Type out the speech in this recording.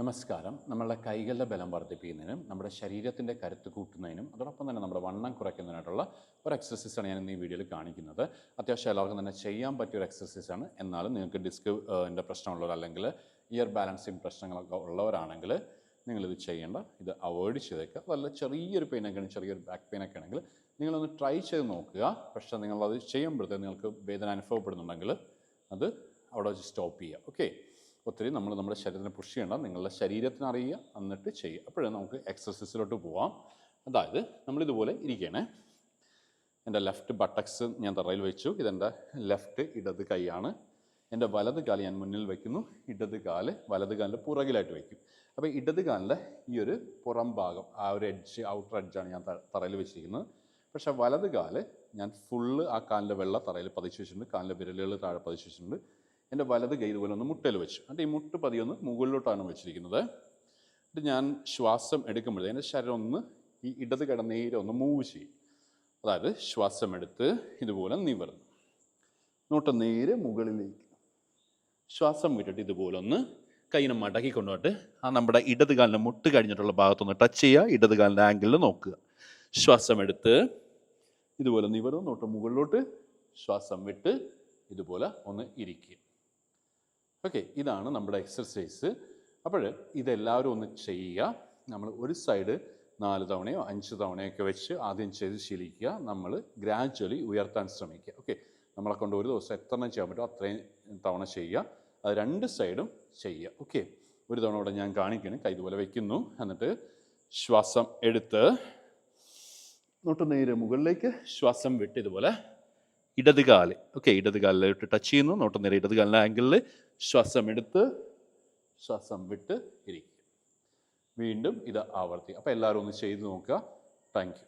നമസ്കാരം. നമ്മളുടെ കൈകളുടെ ബലം വർദ്ധിപ്പിക്കുന്നതിനും നമ്മുടെ ശരീരത്തിന്റെ കരുത്ത് കൂട്ടുന്നതിനും അതോടൊപ്പം തന്നെ നമ്മുടെ വണ്ണം കുറയ്ക്കുന്നതിനായിട്ടുള്ള ഒരു എക്സസൈസാണ് ഞാൻ ഇന്ന് ഈ വീഡിയോയിൽ കാണിക്കുന്നത്. അത്യാവശ്യം എല്ലാവർക്കും തന്നെ ചെയ്യാൻ പറ്റിയ ഒരു എക്സസൈസാണ് എന്നാലും നിങ്ങൾക്ക് ഡിസ്ക് എന്റെ പ്രശ്നമുള്ളവർ അല്ലെങ്കിൽ ഇയർ ബാലൻസിങ് പ്രശ്നങ്ങളൊക്കെ ഉള്ളവരാണെങ്കിൽ നിങ്ങളിത് ചെയ്യേണ്ട. ഇത് അവോയ്ഡ് ചെയ്തേക്കുക. അതല്ല ചെറിയൊരു പെയിനൊക്കെ ചെറിയൊരു ബാക്ക് പെയിനൊക്കെ ആണെങ്കിൽ നിങ്ങളൊന്ന് ട്രൈ ചെയ്ത് നോക്കുക. പക്ഷേ നിങ്ങളത് ചെയ്യുമ്പോഴത്തേക്ക് നിങ്ങൾക്ക് വേദന അനുഭവപ്പെടുന്നുണ്ടെങ്കിൽ അത് അവിടെ വെച്ച് സ്റ്റോപ്പ് ചെയ്യുക. ഓക്കെ ഒത്തിരി നമ്മൾ നമ്മുടെ ശരീരത്തിനെ പുഷ് ചെയ്യണം നിങ്ങളുടെ ശരീരത്തിന് അറിയുക എന്നിട്ട് ചെയ്യുക. അപ്പോഴേ നമുക്ക് എക്സസൈസിലോട്ട് പോവാം. അതായത് നമ്മളിതുപോലെ ഇരിക്കണേ. എന്റെ ലെഫ്റ്റ് ബട്ടക്സ് ഞാൻ തറയിൽ വെച്ചു. ഇതെന്റെ ലെഫ്റ്റ് ഇടത് കൈയാണ്. എന്റെ വലത് കാൽ ഞാൻ മുന്നിൽ വയ്ക്കുന്നു ഇടത് കാൽ വലത് കാലിന്റെ പുറകിലായിട്ട് വയ്ക്കും അപ്പോൾ ഇടത് കാലിന്റെ ഈ ഒരു പുറം ഭാഗം ആ ഒരു എഡ്ജ് ഔട്ടർ എഡ്ജാണ് ഞാൻ തറയിൽ വെച്ചിരിക്കുന്നത്. പക്ഷേ വലത് കാൽ ഞാൻ ഫുള്ള് ആ കാലിന്റെ വെള്ള തറയിൽ പതിച്ച് വെച്ചിട്ടുണ്ട്. കാലിന്റെ വിരലുകൾ താഴെ പതിച്ച് വെച്ചിട്ടുണ്ട്. എന്റെ വലത് കൈ ഇതുപോലെ ഒന്ന് മുട്ടയിൽ വെച്ചു. എന്നിട്ട് ഈ മുട്ട് പതിയൊന്ന് മുകളിലോട്ടാണ് വെച്ചിരിക്കുന്നത്. എന്നിട്ട് ഞാൻ ശ്വാസം എടുക്കുമ്പോഴേ എന്റെ ശരീരം ഒന്ന് ഈ ഇടത് കിടന്നേരെ ഒന്ന് മൂവ് ചെയ്യും. അതായത് ശ്വാസം എടുത്ത് ഇതുപോലെ നിവർന്നു. നോട്ട് നേരെ മുകളിലേക്ക്. ശ്വാസം വിട്ടിട്ട് ഇതുപോലെ ഒന്ന് കൈയിനെ മടക്കി കൊണ്ടുപോയിട്ട് ആ നമ്മുടെ ഇടത് കാലിന്റെ മുട്ട് കഴിഞ്ഞിട്ടുള്ള ഭാഗത്തൊന്ന് ടച്ച് ചെയ്യുക ഇടത് കാലിന്റെ ആംഗിളിൽ നോക്കുക. ശ്വാസം എടുത്ത് ഇതുപോലെ നിവർന്ന് നോട്ട് മുകളിലോട്ട് ശ്വാസം വിട്ട് ഇതുപോലെ ഒന്ന് ഇരിക്കുക. ഓക്കെ ഇതാണ് നമ്മുടെ എക്സസൈസ് അപ്പോൾ ഇതെല്ലാവരും ഒന്ന് ചെയ്യുക. നമ്മൾ ഒരു സൈഡ് നാല് തവണയോ അഞ്ച് തവണയോ ഒക്കെ വെച്ച് ആദ്യം ചെയ്ത് ശീലിക്കുക. നമ്മൾ ഗ്രാജ്വലി ഉയർത്താൻ ശ്രമിക്കുക. ഓക്കെ നമ്മളെ കൊണ്ട് ഒരു ദിവസം എത്ര എണ്ണം ചെയ്യാൻ പറ്റുമോ അത്രയും തവണ ചെയ്യുക. അത് രണ്ട് സൈഡും ചെയ്യുക. ഓക്കെ ഒരു തവണ ഇവിടെ ഞാൻ കാണിക്കുന്നു. കൈ ഇതുപോലെ വയ്ക്കുന്നു എന്നിട്ട് ശ്വാസം എടുത്ത് നോട്ട് നേരെ മുകളിലേക്ക് ശ്വാസം വിട്ട് ഇതുപോലെ ഇടത് കാൽ ഓക്കെ ഇടത് കാലിലോട്ട് ടച്ച് ചെയ്യുന്നു. നോട്ടം നേരെ ഇടത് കാലിന്റെ ആംഗിളിൽ ശ്വാസം എടുത്ത് ശ്വാസം വിട്ട് ഇരിക്കുക. വീണ്ടും ഇത് ആവർത്തി അപ്പോൾ എല്ലാവരും ഒന്ന് ചെയ്ത് നോക്കുക. താങ്ക്